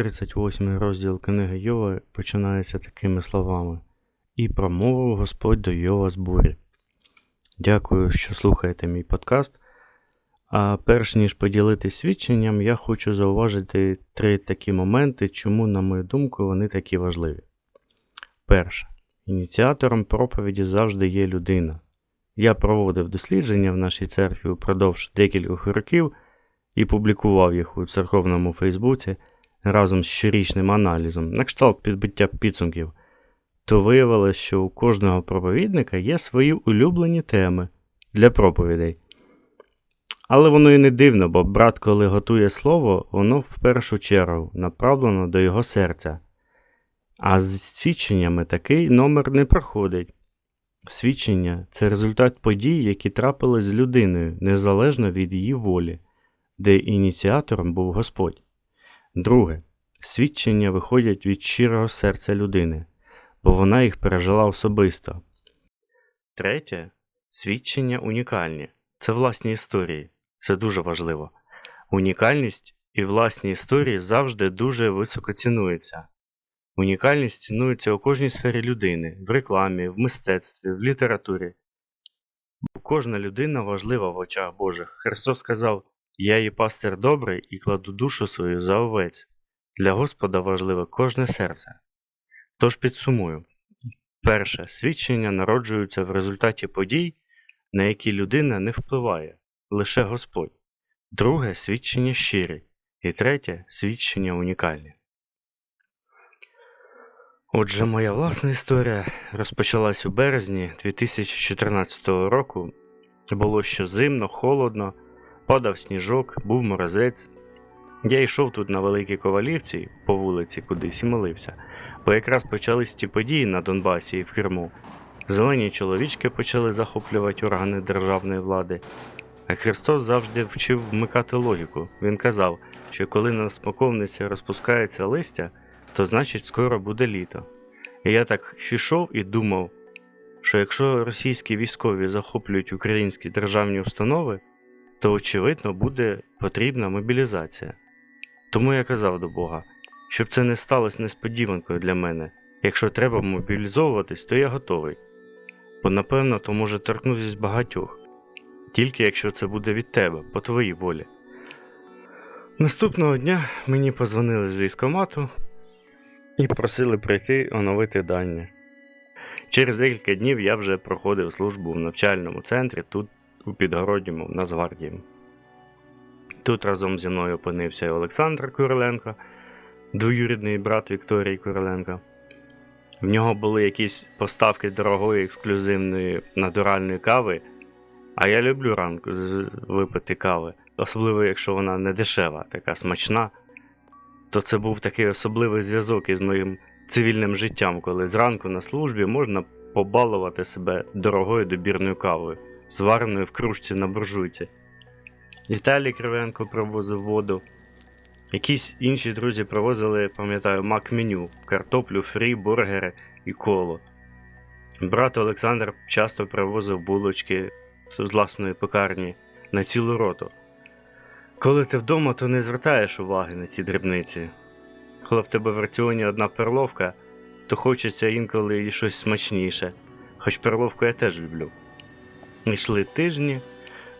38 розділ книги Йова починається такими словами: І промовив Господь до Йова з бурі. Дякую, що слухаєте мій подкаст. А перш ніж поділитись свідченням, я хочу зауважити три такі моменти, чому, на мою думку, вони такі важливі. Перше. Ініціатором проповіді завжди є людина. Я проводив дослідження в нашій церкві упродовж декількох років і публікував їх у церковному Фейсбуці разом з щорічним аналізом, на кшталт підбиття підсумків, то виявилось, що у кожного проповідника є свої улюблені теми для проповідей. Але воно і не дивно, бо брат, коли готує слово, воно в першу чергу направлено до його серця. А з свідченнями такий номер не проходить. Свідчення це результат подій, які трапились з людиною незалежно від її волі, де ініціатором був Господь. Друге, свідчення виходять від щирого серця людини, бо вона їх пережила особисто. Третє свідчення унікальні. Це власні історії. Це дуже важливо. Унікальність і власні історії завжди дуже високо цінуються. Унікальність цінується у кожній сфері людини в рекламі, в мистецтві, в літературі. Кожна людина важлива в очах Божих. Христос сказав: Я є пастир добрий і кладу душу свою за овець. Для Господа важливе кожне серце. Тож підсумую: перше, свідчення народжуються в результаті подій, на які людина не впливає, лише Господь. Друге свідчення щирі. І третє свідчення унікальні. Отже, моя власна історія розпочалась у березні 2014 року. Було ще зимно, холодно, падав сніжок, був морозець. Я йшов тут на Великій Ковалівці по вулиці кудись і молився, бо якраз почались ті події на Донбасі і в Криму. Зелені чоловічки почали захоплювати органи державної влади. А Христос завжди вчив вмикати логіку. Він казав, що коли на смоковниці розпускається листя, то значить скоро буде літо. І я так йшов і думав, що якщо російські військові захоплюють українські державні установи, то очевидно буде потрібна мобілізація. Тому я казав до Бога, щоб це не сталося несподіванкою для мене. Якщо треба мобілізовуватись, то я готовий. Бо напевно то може торкнутися багатьох, тільки якщо це буде від тебе, по твоїй волі. Наступного дня мені позвонили з військомату і попросили прийти оновити дані. Через декілька днів я вже проходив службу в навчальному центрі тут, у Підгородньому, Нацгвардії. Тут разом зі мною опинився і Олександр Куриленко, двоюрідний брат Вікторії Куриленко. В нього були якісь поставки дорогої ексклюзивної натуральної кави, а я люблю ранку випити кави, особливо якщо вона не дешева, така смачна. То це був такий особливий зв'язок із моїм цивільним життям, коли зранку на службі можна побалувати себе дорогою добірною кавою, звареною в кружці на буржуйці. Віталій Кривенко привозив воду. Якісь інші друзі привозили, пам'ятаю, мак-меню, картоплю, фрі, бургери і коло. Брат Олександр часто привозив булочки з власної пекарні на цілу роту. Коли ти вдома, то не звертаєш уваги на ці дрібниці. Коли в тебе в раціоні одна перловка, то хочеться інколи і щось смачніше, хоч перловку я теж люблю. Йшли тижні.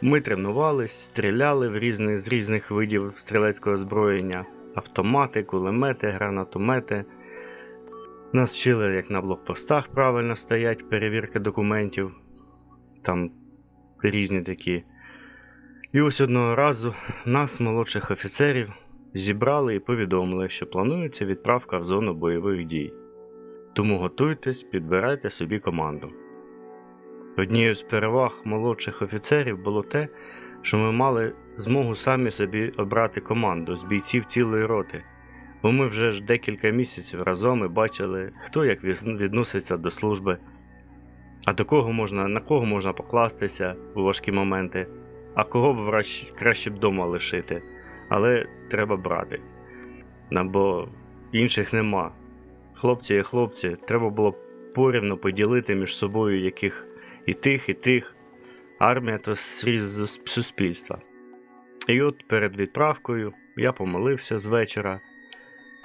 Ми тренувались, стріляли в різних, з різних видів стрілецького озброєння, автомати, кулемети, гранатомети. Нас вчили, як на блокпостах правильно стоять, перевірка документів, там різні такі. І ось одного разу нас, молодших офіцерів, зібрали і повідомили, що планується відправка в зону бойових дій. Тому готуйтесь, підбирайте собі команду. Однією з переваг молодших офіцерів було те, що ми мали змогу самі собі обрати команду з бійців цілої роти, бо ми вже ж декілька місяців разом і бачили, хто як відноситься до служби, а до кого можна, на кого можна покластися у важкі моменти, а кого б краще б вдома лишити, але треба брати. Бо інших нема. Хлопці і хлопці, треба було порівно поділити між собою яких і тих, і тих. Армія то сріз суспільства. І от перед відправкою я помолився з вечора,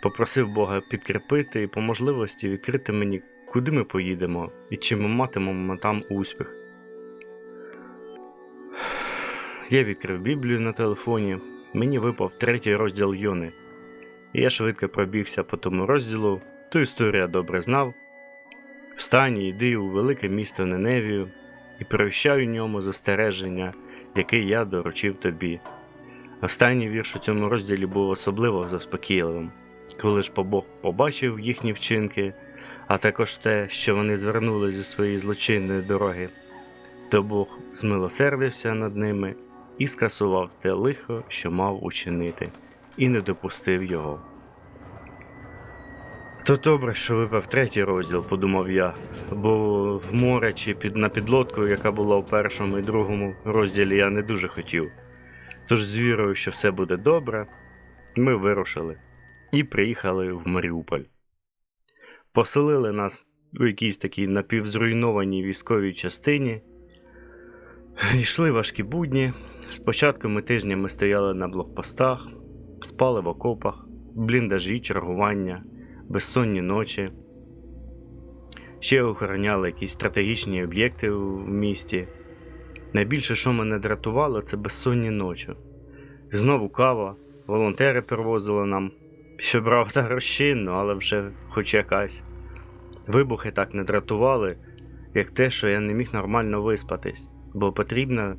Попросив Бога підкріпити і по можливості відкрити мені, куди ми поїдемо і чи ми матимемо там успіх. Я відкрив Біблію на телефоні, мені випав третій розділ Йони. І я швидко пробігся по тому розділу, ту історію я добре знав. Встань і йди у велике місто Неневію і провіщай у ньому застереження, яке я доручив тобі. Останній вірш у цьому розділі був особливо заспокійливим. Коли ж Бог побачив їхні вчинки, а також те, що вони звернули зі своєї злочинної дороги, то Бог змилосердився над ними і скасував те лихо, що мав учинити, і не допустив його. То добре, що випав третій розділ, подумав я, бо в море чи під, на підлодку, яка була у першому і другому розділі, я не дуже хотів. Тож з вірою, що все буде добре, ми вирушили і приїхали в Маріуполь. Поселили нас у якійсь такій напівзруйнованій військовій частині. Йшли важкі будні. Спочатку ми тижнями стояли на блокпостах, спали в окопах, бліндажі, чергування, безсонні ночі. Ще охороняли якісь стратегічні об'єкти в місті. Найбільше, що мене дратувало, це безсонні ночі. Знову кава, волонтери привозили нам, щоправда, розчинно, але вже хоч якась. Вибухи так не дратували, як те, що я не міг нормально виспатись, бо потрібно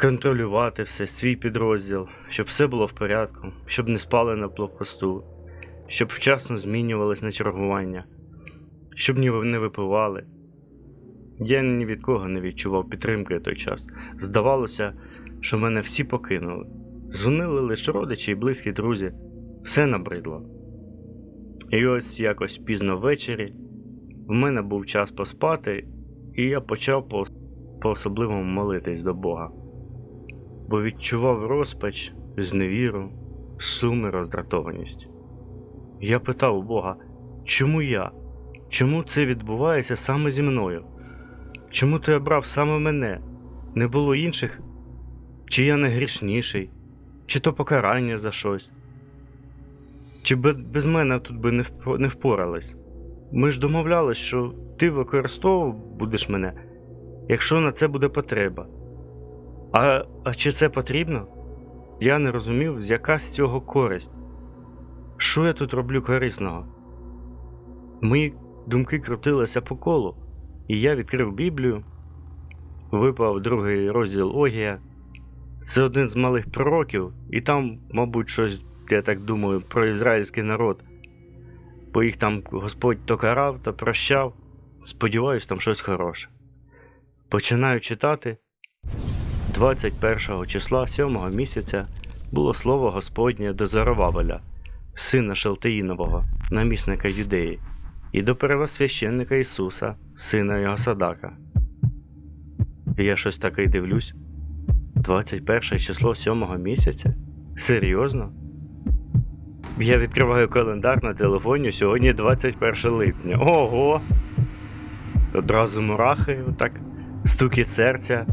контролювати все, свій підрозділ, щоб все було в порядку, щоб не спали на блокпосту, щоб вчасно змінювались на чергування, щоб не випивали. Я ні від кого не відчував підтримки той час. Здавалося, що мене всі покинули. Дзвонили лише родичі і близькі друзі, все набридло. І ось якось пізно ввечері в мене був час поспати, і я почав по, по особливому молитись до Бога, бо відчував розпач, зневіру, суми, роздратованість. Я питав у Бога, чому я? Чому це відбувається саме зі мною? Чому ти обрав саме мене? Не було інших? Чи я не грішніший, чи то покарання за щось? Чи без, мене тут би не, впорались? Ми ж домовлялись, що ти використовував будеш мене, якщо на це буде потреба. А, а чи це потрібно? Я не розумів, яка з цього користь. Що я тут роблю корисного? Мої думки крутилися по колу, і я відкрив Біблію, випав другий розділ Огія. Це один з малих пророків, і там, мабуть, щось, я так думаю, про ізраїльський народ. Бо їх там Господь то карав, то прощав. Сподіваюсь, там щось хороше. Починаю читати. 21 числа 7 місяця було слово Господнє до Зарававеля, сина Шелтеїнового, намісника Юдеї, і до первосвященника Ісуса, сина його Садака. Я щось таке дивлюсь. 21 число 7 місяця? Серйозно? Я відкриваю календар на телефоні сьогодні 21 липня. Ого! Одразу мурахи, отак, стукіт серця,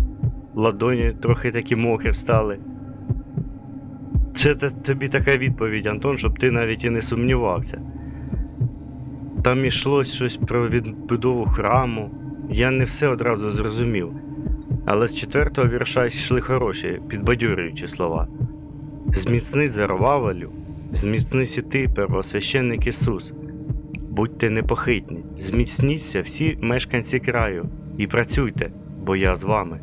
ладоні трохи такі мокрі стали. Це тобі така відповідь, Антон, щоб ти навіть і не сумнівався. Там ішлось щось про відбудову храму. Я не все одразу зрозумів. Але з четвертого вірша йшли хороші, підбадьорюючі слова. Зміцни Зарававелю, зміцнися ти, первосвященник Ісус. Будьте непохитні, зміцніться всі мешканці краю і працюйте, бо я з вами.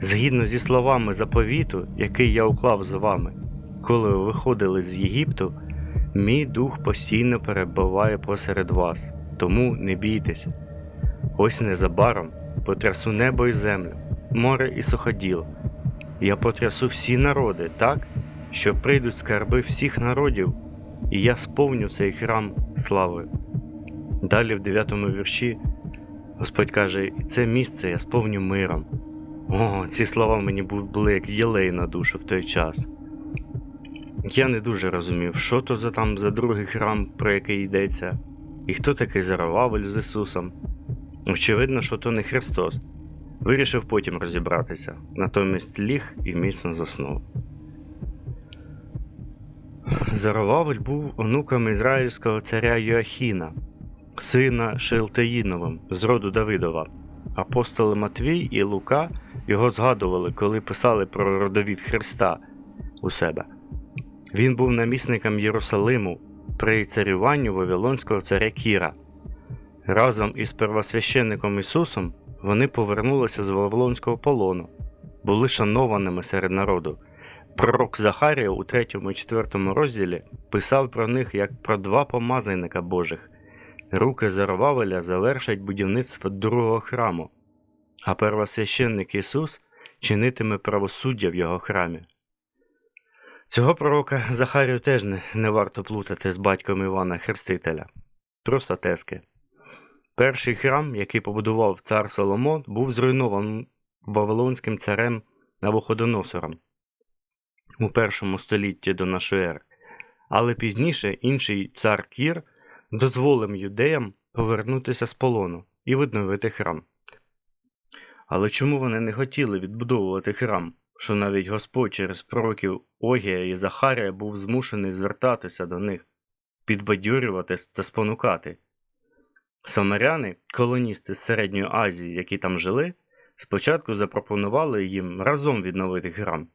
Згідно зі словами заповіту, який я уклав з вами, коли ви виходили з Єгипту, мій дух постійно перебуває посеред вас, тому не бійтеся. Ось незабаром потрясу небо і землю, море і суходіл. Я потрясу всі народи так, що прийдуть скарби всіх народів, і я сповню цей храм слави. Далі в 9 вірші Господь каже: «І це місце я сповню миром. О, ці слова мені були як єлей на душу в той час. Я не дуже розумів, що то за там за другий храм, про який йдеться, і хто такий Зарававель з Ісусом. Очевидно, що то не Христос. Вирішив потім розібратися, натомість ліг і міцно заснув. Заровавель був онуком ізраїльського царя Йоахіна, сина Шелтеїновим з роду Давидова. Апостоли Матвій і Лука його згадували, коли писали про родовід Христа у себе. Він був намісником Єрусалиму при царюванні Вавилонського царя Кіра. Разом із первосвященником Ісусом вони повернулися з Вавилонського полону, були шанованими серед народу. Пророк Захарія у 3 і 4 розділі писав про них як про два помазанника Божих. Руки Заровавеля завершать будівництво другого храму, а первосвященник Ісус чинитиме правосуддя в його храмі. Цього пророка Захарію теж не, не варто плутати з батьком Івана Хрестителя. Просто тески. Перший храм, який побудував цар Соломон, був зруйнований Вавилонським царем Навуходоносором у першому столітті до нашої ери. Але пізніше інший цар Кір дозволив юдеям повернутися з полону і відновити храм. Але чому вони не хотіли відбудовувати храм, що навіть Господь через пророків Огія і Захарія був змушений звертатися до них, підбадьорювати та спонукати? Самаряни, колоністи з Середньої Азії, які там жили, спочатку запропонували їм разом відновити храм.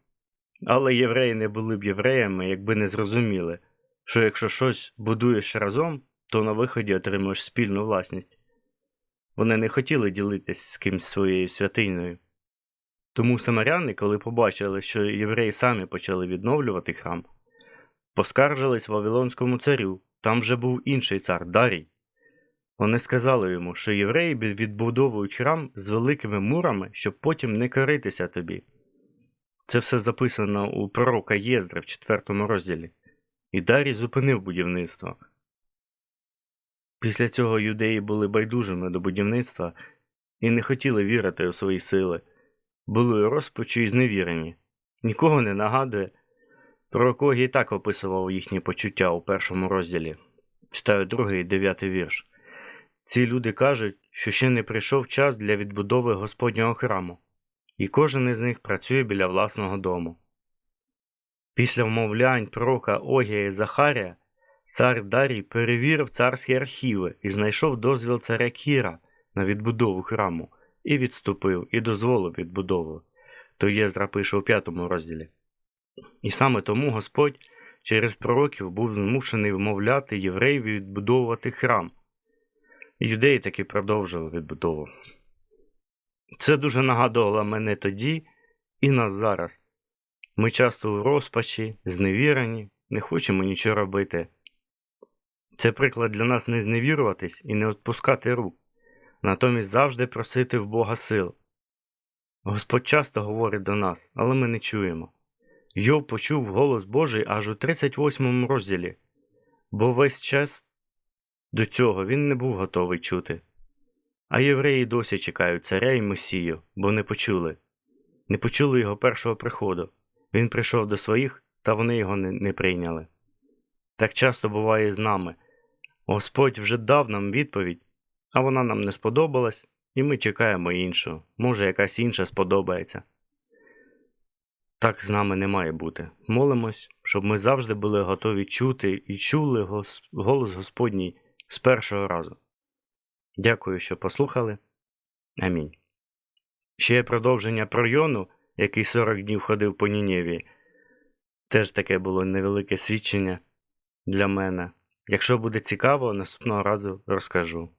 Але євреї не були б євреями, якби не зрозуміли, що якщо щось будуєш разом, то на виході отримуєш спільну власність. Вони не хотіли ділитись з кимсь своєю святиною. Тому самаряни, коли побачили, що євреї самі почали відновлювати храм, поскаржились Вавилонському царю, там вже був інший цар Дарій. Вони сказали йому, що євреї відбудовують храм з великими мурами, щоб потім не коритися тобі. Це все записано у пророка Єздра в 4 розділі. І Дарій зупинив будівництво. Після цього юдеї були байдужими до будівництва і не хотіли вірити у свої сили, були розпачі і зневірені. Нікого не нагадує. Пророк Огій так описував їхні почуття у першому розділі. Читаю другий і дев'ятий вірш. Ці люди кажуть, що ще не прийшов час для відбудови Господнього храму, і кожен із них працює біля власного дому. Після вмовлянь пророка Огія і Захарія цар Дарій перевірив царські архіви і знайшов дозвіл царя Кіра на відбудову храму, і відступив, і дозволив відбудову. То Єздра пише у п'ятому розділі. І саме тому Господь через пророків був змушений вмовляти євреїв відбудовувати храм. Юдеї таки продовжили відбудову. Це дуже нагадувало мене тоді і нас зараз. Ми часто у розпачі, зневірені, не хочемо нічого робити. Це приклад для нас не зневіруватись і не відпускати рук, натомість завжди просити в Бога сил. Господь часто говорить до нас, але ми не чуємо. Йов почув голос Божий аж у 38 розділі, бо весь час до цього він не був готовий чути. А євреї досі чекають царя і Месію, бо не почули. Не почули його першого приходу. Він прийшов до своїх, та вони його не, не прийняли. Так часто буває з нами. Господь вже дав нам відповідь, а вона нам не сподобалась, і ми чекаємо іншу. Може, якась інша сподобається. Так з нами не має бути. Молимось, щоб ми завжди були готові чути і чули голос Господній з першого разу. Дякую, що послухали. Амінь. Ще продовження про Йону, який 40 днів ходив по Нінєві. Теж таке було невелике свідчення для мене. Якщо буде цікаво, наступного разу розкажу.